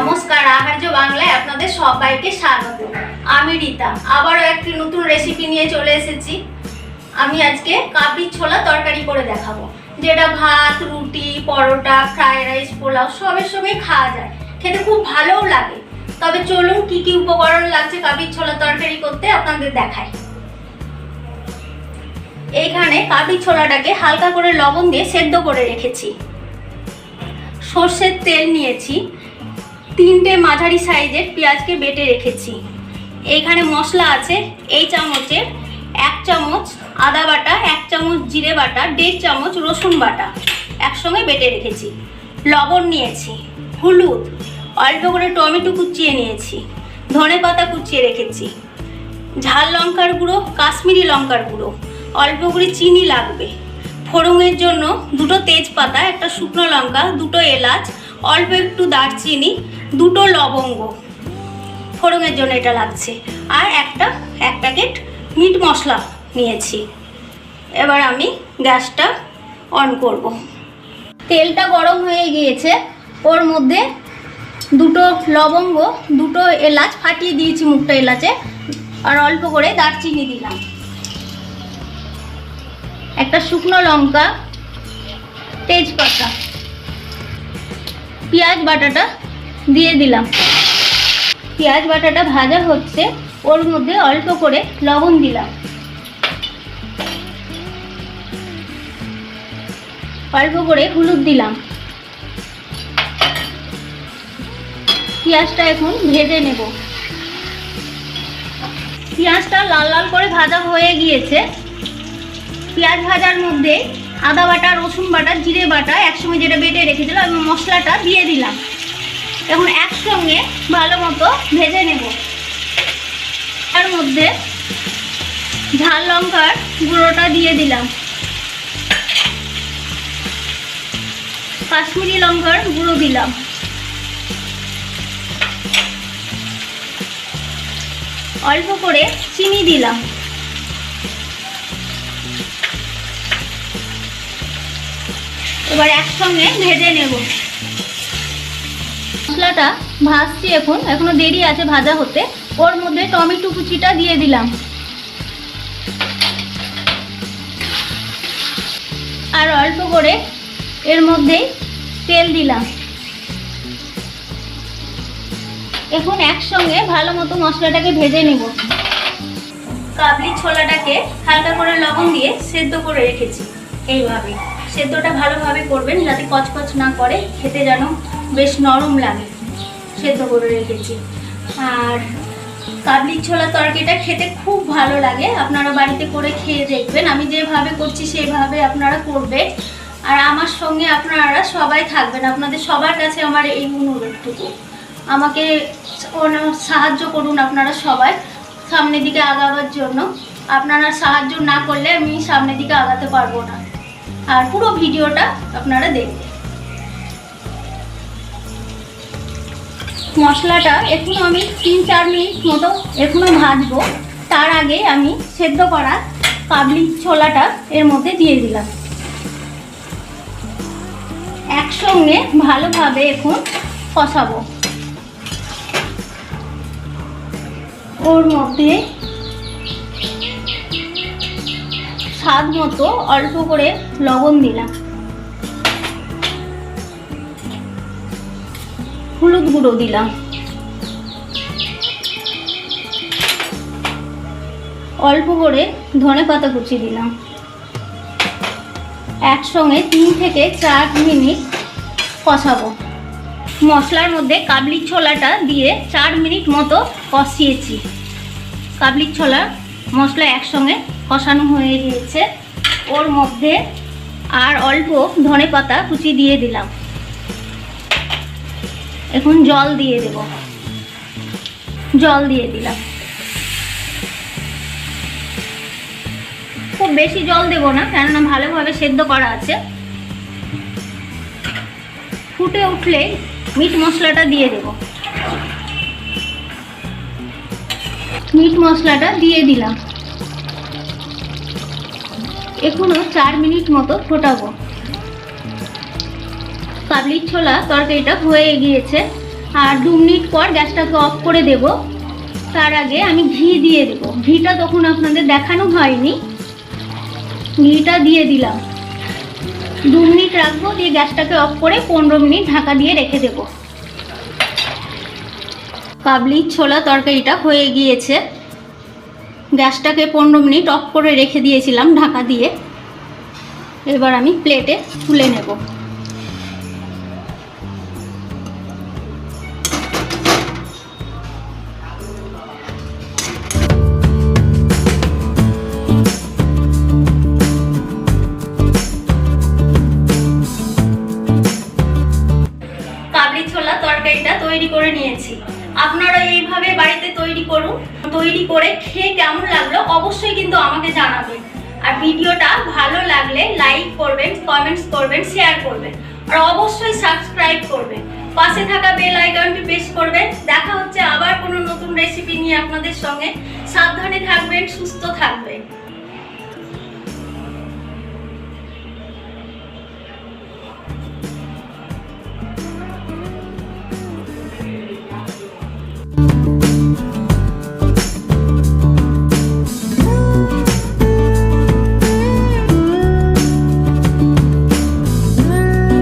নমস্কার, আহার্য বাংলায় আপনাদের সবাইকে স্বাগত। আমি রীতা, আবারও একটি নতুন রেসিপি নিয়ে চলে এসেছি। আমি আজকে কাবলির ছোলা তরকারি করে দেখাবো, যেটা ভাত, রুটি, পরোটা ফ্রাইড রাইস পোলাও, সবের সঙ্গে খাওয়া যায়। খেতে খুব ভালোও লাগে। তবে চলুন কি কি উপকরণ লাগছে কাবলির ছোলা তরকারি করতে আপনাদের দেখাই। এইখানে কাবলির ছোলাটাকে হালকা করে লবণ দিয়ে সেদ্ধ করে রেখেছি। সর্ষের তেল নিয়েছি তিনটে মাঝারি সাইজের পেঁয়াজকে বেটে রেখেছি। এইখানে মশলা আছে এই চামচের এক চামচ আদা বাটা, এক চামচ জিরে বাটা, দেড় চামচ রসুন বাটা একসঙ্গে বেটে রেখেছি। লবণ নিয়েছি, হলুদ, অল্প করে টমেটো কুচিয়ে নিয়েছি, ধনে পাতা কুচিয়ে রেখেছি, ঝাল লঙ্কার গুঁড়ো, কাশ্মীরি লঙ্কার গুঁড়ো, অল্প করে চিনি লাগবে। ফোড়নের জন্য দুটো তেজপাতা, একটা শুকনো লঙ্কা, দুটো এলাচ, অল্প একটু দারচিনি দুটো লবঙ্গ। ফোড়নের জন্য এটা লাগছে। আর একটা, এক প্যাকেট মিট মশলা নিয়েছি। এবার আমি গ্যাসটা অন করব। তেলটা গরম হয়ে গিয়েছে। ওর মধ্যে দুটো লবঙ্গ, দুটো এলাচ ফাটিয়ে দিয়েছি মুখটা এলাচে। আর অল্প করে দারচিনি দিলাম। একটা শুকনো লঙ্কা, তেজপাতা, পেঁয়াজ বাটাটা দিয়ে দিলাম। পেঁয়াজ বাটাটা ভাজা হচ্ছে, ওর মধ্যে অল্প করে লবণ দিলাম। অল্প করে হলুদ দিলাম। পেঁয়াজটা এখন ভেজে নেব। পেঁয়াজটা লাল লাল করে ভাজা হয়ে গিয়েছে। পেঁয়াজ ভাজার মধ্যে আদা বাটা, রসুন বাটা, জিরে বাটা একসঙ্গে যেটা বেটে রেখেছিলাম এবং মশলাটা দিয়ে দিলাম। এখন একসঙ্গে ভালো মতো ভেজে নেব। তার মধ্যে ঝাল লঙ্কার গুঁড়োটা দিয়ে দিলাম। কাশ্মীরি লঙ্কার গুঁড়ো দিলাম। অল্প করে চিনি দিলাম। এবার একসঙ্গে ভেজে নেব। মশলাটা ভাজছি এখন, এখনও দেরি আছে ভাজা হতে। ওর মধ্যে টমেটো কুচিটা দিয়ে দিলাম। আর অল্প করে এর মধ্যে তেল দিলাম। এখন একসঙ্গে ভালো মতো মশলাটাকে ভেজে নেব। কাবলি ছোলাটাকে হালকা করে লবণ দিয়ে সেদ্ধ করে রেখেছি। এইভাবে সেদ্ধটা ভালোভাবে করবেন যাতে কচকচ না করে, খেতে যেন বেশ নরম লাগে। সেদ্ধ করে রেখেছি। আর কাবলি ছোলা তরকারিটা খেতে খুব ভালো লাগে। আপনারা বাড়িতে করে খেয়ে দেখবেন। আমি যেভাবে করছি, সেভাবে আপনারা করবেন। আর আমার সঙ্গে আপনারা সবাই থাকবেন। আপনাদের সবার কাছে আমার এই অনুরোধটুকু। আমাকে সাহায্য করুন আপনারা সবাই সামনের দিকে আগাবার জন্য। আপনারা সাহায্য না করলে আমি সামনের দিকে আগাতে পারব না। আর পুরো ভিডিওটা আপনারা দেখবেন। মশলাটা এখনও আমি তিন চার মিনিট মতো এখনও ভাজবো। তার আগে আমি সেদ্ধ করা কাবলি ছোলাটা এর মধ্যে দিয়ে দিলাম। একসঙ্গে ভালোভাবে এখন কষাবো। ওর মধ্যে স্বাদ মতো অল্প করে লবণ দিলাম। হলুদ গুঁড়ো দিলাম। অল্প করে ধনে পাতা কুচি দিলাম। একসঙ্গে তিন থেকে চার মিনিট কষাবো। মশলার মধ্যে কাবলি ছোলাটা দিয়ে চার মিনিট মতো কষিয়েছি। কাবলি ছোলা মশলা একসঙ্গে কষানো হয়ে গিয়েছে। ওর মধ্যে আর অল্প ধনে পাতা কুচি দিয়ে দিলাম। এখন জল দিয়ে দেব। জল দিয়ে দিলাম। খুব বেশি জল দেব না, কেননা ভালোভাবে সেদ্ধ করা আছে। ফুটে উঠলে মিট মশলাটা দিয়ে দেব। মিট মশলাটা দিয়ে দিলাম। এখনও চার মিনিট মতো ফোটাবো। কাবলির ছোলা তরকারিটা হয়ে গিয়েছে। আর দু মিনিট পর গ্যাসটাকে অফ করে দেব। তার আগে আমি ঘি দিয়ে দেব। ঘিটা তখন আপনাদের দেখানো হয়নি। ঘিটা দিয়ে দিলাম। দু মিনিট রাখব, দিয়ে গ্যাসটাকে অফ করে পনেরো মিনিট ঢাকা দিয়ে রেখে দেব। কাবলির ছোলা তরকারিটা হয়ে গিয়েছে। গ্যাসটাকে পনেরো মিনিট অফ করে রেখে দিয়েছিলাম ঢাকা দিয়ে। এবার আমি প্লেটে তুলে নেব। কাবলি ছোলা তরকারিটা তৈরি করে নিয়েছি। আপনারা এইভাবে বাড়িতে তৈরি করুন। তৈরি করে খেয়ে কেমন লাগল অবশ্যই কিন্তু আমাকে জানাবেন আর ভিডিওটা ভালো লাগলে লাইক করবেন কমেন্টস করবেন শেয়ার করবেন। আর অবশ্যই সাবস্ক্রাইব করবেন। পাশে থাকা বেল আইকনটি প্রেস করবেন। দেখা হচ্ছে আবার কোনো নতুন রেসিপি নিয়ে আপনাদের সঙ্গে। সাবধানে থাকবেন, সুস্থ থাকবেন।